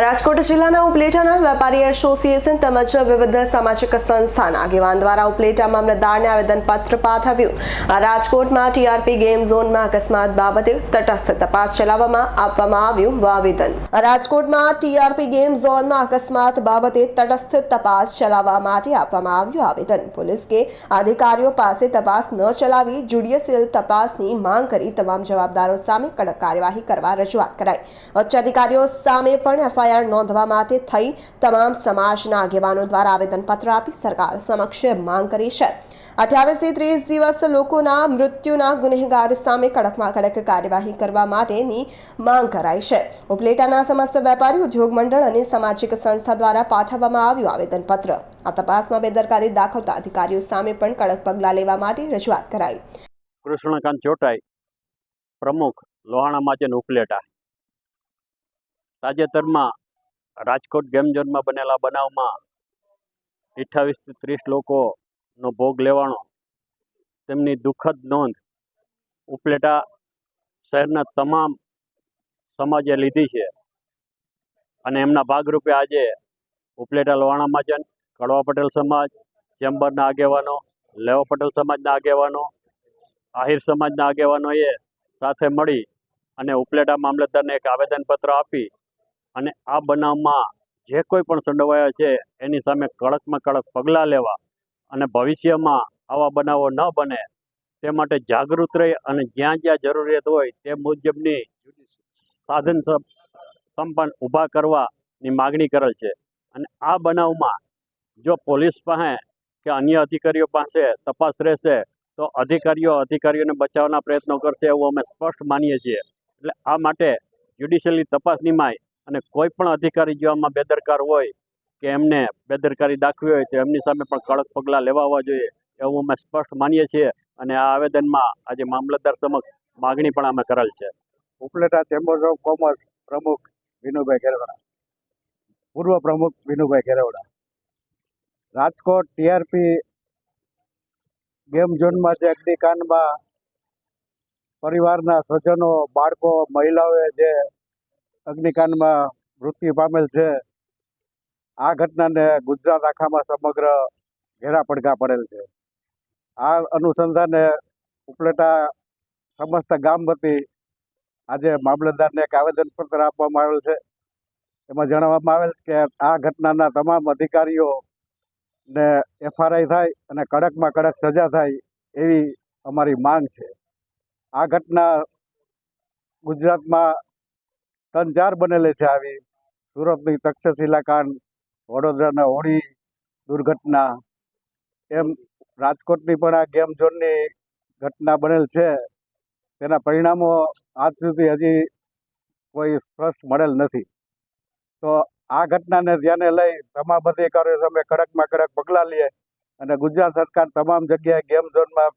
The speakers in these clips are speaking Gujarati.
રાજકોટ જિલ્લાના ઉપલેટાના વેપારી એસોસિએશન તેમજ વિવિધ સામાજિક સંસ્થાના આગેવાન દ્વારા ઉપલેટા મામલતદારને આવેદનપત્ર પાઠવ્યું. રાજકોટમાં ટીઆરપી ગેમ ઝોનમાં અકસ્માત બાબતે તટસ્થ તપાસ ચલાવવામાં આપવામાં આવ્યું આવેદન રાજકોટમાં ટીઆરપી ગેમ ઝોનમાં અકસ્માત બાબતે તટસ્થ તપાસ ચલાવવા માટે આપવામાં આવ્યું આવેદન. પોલીસ કે અધિકારીઓ પાસે તપાસ ન ચલાવી જ્યુડિશિયલ તપાસની માંગ કરી તમામ જવાબદારો સામે કડક કાર્યવાહી કરવા રજૂઆત કરાઈ. ઉચ્ચ અધિકારીઓ સામે પણ એફઆઈઆર નોંધવા માટે થઈ તમામ સમાજના આગેવાનો દ્વારા આવેદનપત્ર આપી સરકાર સમક્ષ માંગ કરી છે. અઠ્યાવીસથી ત્રીસ દિવસ લોકોના મૃત્યુના ગુનેગાર સામે કડકમાં કડક કાર્યવાહી કરવા માટેની માંગ કરાઈ છે. ઉપલેટાના સમસ્ત વેપારી ઉદ્યોગ મંડળ અને સામાજિક સંસ્થા દ્વારા પાઠવવામાં આવ્યું આવેદનપત્ર. આ તપાસમાં બેદરકારી દાખવતા અધિકારીઓ સામે પણ કડક પગલાં લેવા માટે રજૂઆત કરાઈ. કૃષ્ણકાંત ચોટાઈ, પ્રમુખ, લોહાણા માચન ઉપલેટા. તાજેતરમાં રાજકોટ ગેમ ઝોનમાં બનેલા બનાવમાં અઠ્ઠાવીસથી ત્રીસ લોકોનો ભોગ લેવાનો તેમની દુઃખદ નોંધ ઉપલેટા શહેરના તમામ સમાજે લીધી છે અને એમના ભાગરૂપે આજે ઉપલેટા લોહાણા મહાજન, કડવા પટેલ સમાજ, ચેમ્બરના આગેવાનો, લેવા પટેલ સમાજના આગેવાનો, આહિર સમાજના આગેવાનોએ સાથે મળી અને ઉપલેટા મામલતદારને એક આવેદનપત્ર આપી અને આ બનાવમાં જે કોઈ પણ સંડોવાયા છે, એની સામે કડકમાં કડક પગલાં લેવા અને ભવિષ્યમાં આવા બનાવો ન બને, તે માટે જાગૃત રહી અને જ્યાં જ્યાં જરૂરિયાત હોય, તે મુજબની સાધન સંપન્ન ઊભા કરવાની માગણી કરેલ છે. અને આ બનાવમાં જો પોલીસ પાસે કે અન્ય અધિકારીઓ પાસે તપાસ રહેશે, તો અધિકારીઓ અધિકારીઓને બચાવવાના પ્રયત્નો કરશે એવું અમે સ્પષ્ટ માનીએ છીએ. એટલે આ માટે જ્યુડિશિયલની તપાસ નિમાય અને કોઈ પણ અધિકારી જો આમાં બેદરકાર હોય કે એમને બેદરકારી દાખવી હોય તો એમની સામે પણ કડક પગલાં લેવા આવવા જોઈએ એવું અમે સ્પષ્ટ માનીએ છીએ અને આ આવેદનમાં આજે મામલતદાર સમક્ષ માગણી પણ અમે કરેલ છે. ઉપલેટા ચેમ્બર્સ ઓફ કોમર્સ પ્રમુખ વિનુભાઈ ખેરવડા, પૂર્વ પ્રમુખ વિનુભાઈ ખેરવડા, રાજકોટ ટીઆરપી ગેમ ઝોનમાં જે અગ્નિકાંડમાં પરિવારના સ્વજનો, બાળકો, મહિલાઓએ જે અગ્નિકાંડમાં મૃત્યુ પામેલ છે. આ ઘટનાને ગુજરાત આખામાં સમગ્ર ઘેરા પડઘા પડેલ છે. આ અનુસંધાને ઉપલેટા સમસ્ત ગામ વતી આજે મામલતદારને એક આવેદનપત્ર આપવામાં આવેલ છે. એમાં જણાવવામાં આવેલ કે આ ઘટનાના તમામ અધિકારીઓ ને એફઆરઆઈ થાય અને કડકમાં કડક સજા થાય એવી અમારી માંગ છે. આ ઘટના ગુજરાતમાં ત્રણ ચાર બનેલી છે આવી સુરતની તક્ષશિલા કાંડ, વડોદરાના હોળી દુર્ઘટના, એમ રાજકોટની પણ આ ગેમ ઝોનની ઘટના બનેલ છે. તેના પરિણામો આજ સુધી હજી કોઈ સ્પષ્ટ મળેલ નથી. તો આ ઘટનાને ધ્યાને લઈ તમામ અધિકારીઓ સામે કડકમાં કડક પગલાં લઈએ અને ગુજરાત સરકાર તમામ જગ્યાએ ગેમ ઝોનમાં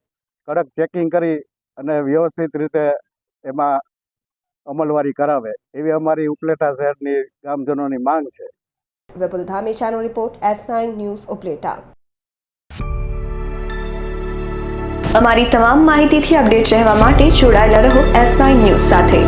કડક ચેકિંગ કરી અને વ્યવસ્થિત રીતે એમાં અમલવારી કરાવે, એવી અમારી ઉપલેટા શહેરની ગામજનોની માંગ છે. Vipul ધામેશાનો report, S nine news, Upleta. અમારી તમામ માહિતીથી અપડેટ રહેવા માટે જોડાયેલા રહો એસ નાઇન ન્યૂઝ સાથે.